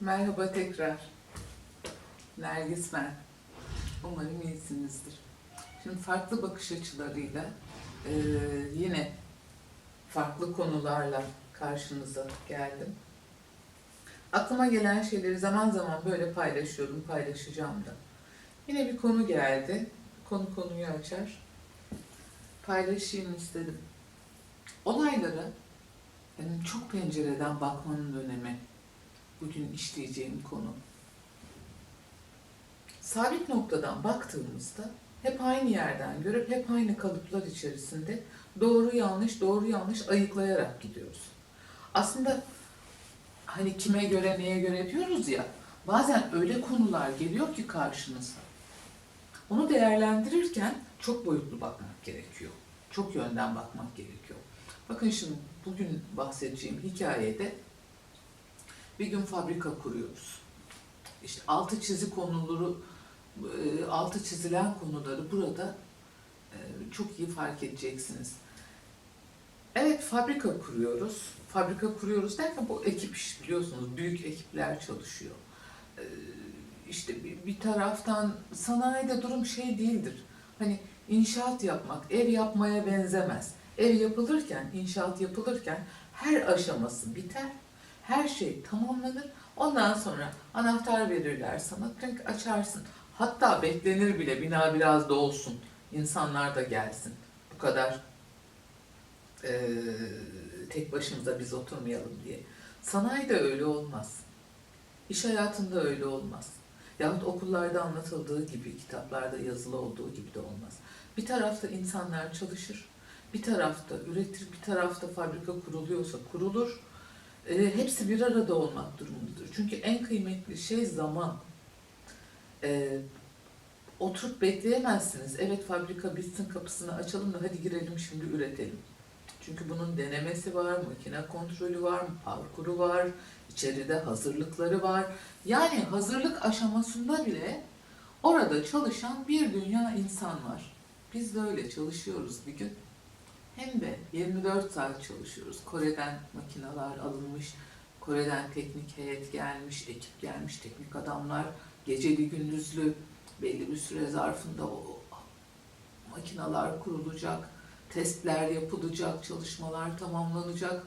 Merhaba tekrar. Nergis ben. Umarım iyisinizdir. Şimdi farklı bakış açılarıyla eee, yine farklı konularla karşınıza geldim. Aklıma gelen şeyleri zaman zaman böyle paylaşıyorum, paylaşacağım da. Yine bir konu geldi. Konu konuyu açar. Paylaşayım istedim. Olaylara yani çok pencereden bakmanın önemi bugün işleyeceğim konu. Sabit noktadan baktığımızda hep aynı yerden görüp hep aynı kalıplar içerisinde doğru yanlış doğru yanlış ayıklayarak gidiyoruz. Aslında hani kime göre neye göre diyoruz ya bazen öyle konular geliyor ki karşınıza. Onu değerlendirirken çok boyutlu bakmak gerekiyor. Çok yönden bakmak gerekiyor. Bakın şimdi bugün bahsedeceğim hikayede bir gün fabrika kuruyoruz. İşte altı çizi konuları, e, altı çizilen konuları burada e, çok iyi fark edeceksiniz. Evet fabrika kuruyoruz. Fabrika kuruyoruz derken bu ekip iş biliyorsunuz. Büyük ekipler çalışıyor. E, İşte bir, taraftan sanayide durum şey değildir. Hani inşaat yapmak ev yapmaya benzemez. Ev yapılırken, inşaat yapılırken her aşaması biter her şey tamamlanır. Ondan sonra anahtar verirler sana. Tink açarsın. Hatta beklenir bile bina biraz dolsun. insanlar da gelsin. Bu kadar eee, tek başımıza biz oturmayalım diye. Sanayide öyle olmaz. İş hayatında öyle olmaz. Yahut okullarda anlatıldığı gibi, kitaplarda yazılı olduğu gibi de olmaz. Bir tarafta insanlar çalışır, bir tarafta üretir, bir tarafta fabrika kuruluyorsa kurulur. E, hepsi bir arada olmak durumundadır. Çünkü en kıymetli şey zaman. E, oturup bekleyemezsiniz. Evet fabrika bitsin kapısını açalım da hadi girelim şimdi üretelim. Çünkü bunun denemesi var, makine kontrolü var, parkuru var, içeride hazırlıkları var. Yani hazırlık aşamasında bile orada çalışan bir dünya insan var. Biz de öyle çalışıyoruz bir gün. Hem de 24 saat çalışıyoruz. Kore'den makineler alınmış, Kore'den teknik heyet gelmiş, ekip gelmiş, teknik adamlar geceli gündüzlü belli bir süre zarfında o makineler kurulacak, testler yapılacak, çalışmalar tamamlanacak.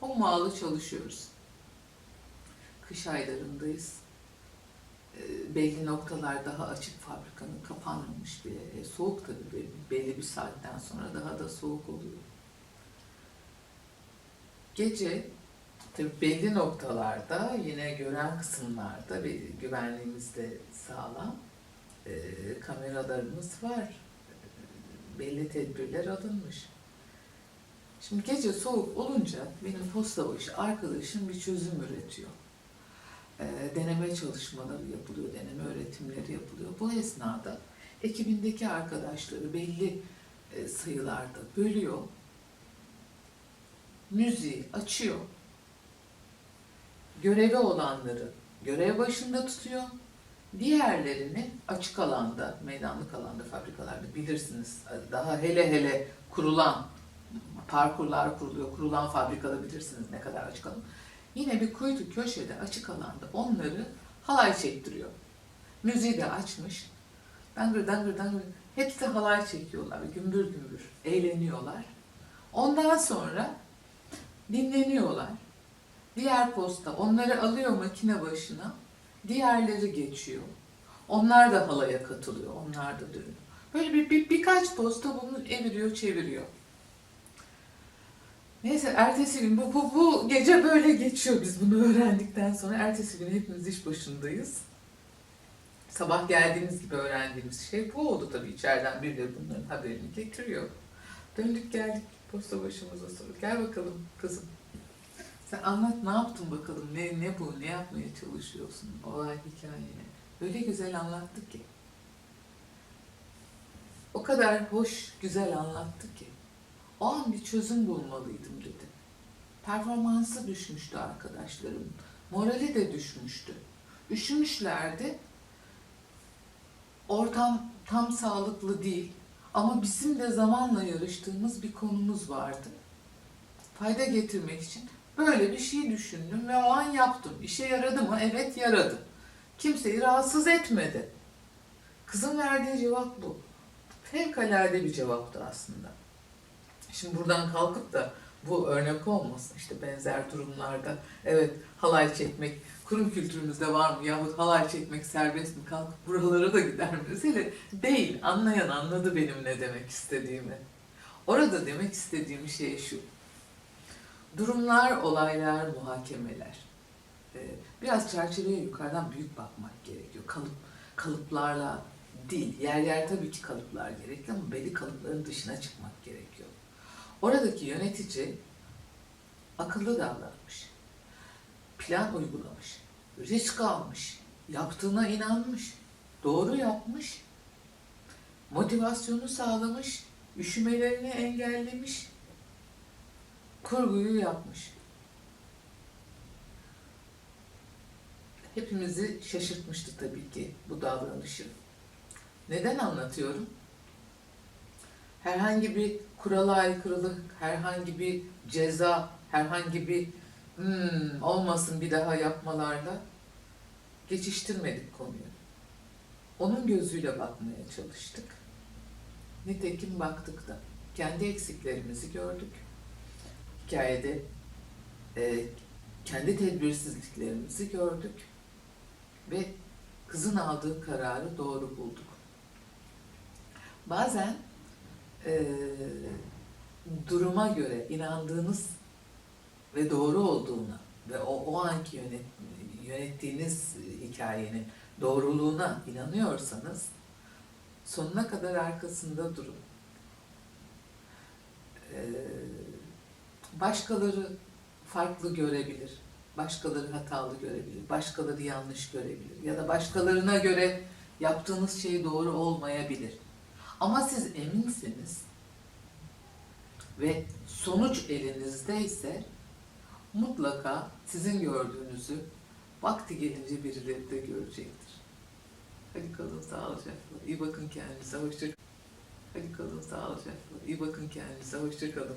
O mağlı çalışıyoruz. Kış aylarındayız. Belli noktalar daha açık fabrikanın kapanmamış bile. E, soğuk tabii be- belli bir saatten sonra daha da soğuk oluyor. Gece tabii belli noktalarda yine gören kısımlarda güvenliğimiz de sağlam. Ee, kameralarımız var. Ee, Belli tedbirler alınmış. Şimdi gece soğuk olunca benim posta başı arkadaşım bir çözüm üretiyor. Ee, deneme çalışmaları yapılıyor, deneme öğretimleri yapılıyor. Bu esnada ekibindeki arkadaşları belli e, sayılarda bölüyor. Müziği açıyor. Görevi olanları görev başında tutuyor. Diğerlerini açık alanda, meydanlık alanda, fabrikalarda bilirsiniz. Daha hele hele kurulan parkurlar kuruluyor, kurulan fabrikada bilirsiniz ne kadar açık alan. Yine bir kuytu köşede açık alanda onları halay çektiriyor. Müziği de açmış. Dangır dangır dangır. Hepsi halay çekiyorlar. Gümbür gümbür. Eğleniyorlar. Ondan sonra dinleniyorlar. Diğer posta onları alıyor makine başına. Diğerleri geçiyor. Onlar da halaya katılıyor. Onlar da dönüyor. Böyle bir, bir birkaç posta bunu eviriyor, çeviriyor. Neyse ertesi gün bu, bu, bu gece böyle geçiyor biz bunu öğrendikten sonra. Ertesi gün hepimiz iş başındayız. Sabah geldiğimiz gibi öğrendiğimiz şey bu oldu tabii. içeriden birileri bunların haberini getiriyor. Döndük geldik posta başımıza sonra. Gel bakalım kızım. Sen anlat ne yaptın bakalım, ne, ne bu, ne yapmaya çalışıyorsun, olay hikayeni. Öyle güzel anlattı ki. O kadar hoş, güzel anlattı ki. O an bir çözüm bulmalıydım dedi. Performansı düşmüştü arkadaşlarım. Morali de düşmüştü. Üşümüşlerdi. Ortam tam sağlıklı değil. Ama bizim de zamanla yarıştığımız bir konumuz vardı. Fayda getirmek için Böyle bir şey düşündüm ve o an yaptım. İşe yaradı mı? Evet yaradı. Kimseyi rahatsız etmedi. Kızın verdiği cevap bu. Fevkalade bir cevaptı aslında. Şimdi buradan kalkıp da bu örnek olmasın. İşte benzer durumlarda evet halay çekmek kurum kültürümüzde var mı yahut halay çekmek serbest mi kalkıp buralara da gider mesele değil anlayan anladı benim ne demek istediğimi. Orada demek istediğim şey şu. Durumlar olaylar muhakemeler. Ee, biraz çerçeveye yukarıdan büyük bakmak gerekiyor. Kalıp kalıplarla değil. Yer yer tabii ki kalıplar gerekli ama belli kalıpların dışına çıkmak gerekiyor Oradaki yönetici akıllı davranmış, plan uygulamış, risk almış, yaptığına inanmış, doğru yapmış, motivasyonu sağlamış, üşümelerini engellemiş, kurguyu yapmış. Hepimizi şaşırtmıştı tabii ki bu davranışı. Neden anlatıyorum? Herhangi bir kurala aykırılık, herhangi bir ceza, herhangi bir "Hmm, olmasın bir daha yapmalarla geçiştirmedik konuyu. Onun gözüyle bakmaya çalıştık. Nitekim baktık da kendi eksiklerimizi gördük. Hikayede e, kendi tedbirsizliklerimizi gördük ve kızın aldığı kararı doğru bulduk. Bazen e, duruma göre inandığınız ve doğru olduğuna ve o, o anki yönet, yönettiğiniz hikayenin doğruluğuna inanıyorsanız sonuna kadar arkasında durun. E, başkaları farklı görebilir, başkaları hatalı görebilir, başkaları yanlış görebilir ya da başkalarına göre yaptığınız şey doğru olmayabilir. Ama siz eminsiniz ve sonuç elinizdeyse mutlaka sizin gördüğünüzü vakti gelince birileri de görecektir. Hadi kalın sağlıcakla. İyi bakın kendinize. Hoşça Hadi kalın sağlıcakla. İyi bakın kendinize. Hoşça kalın.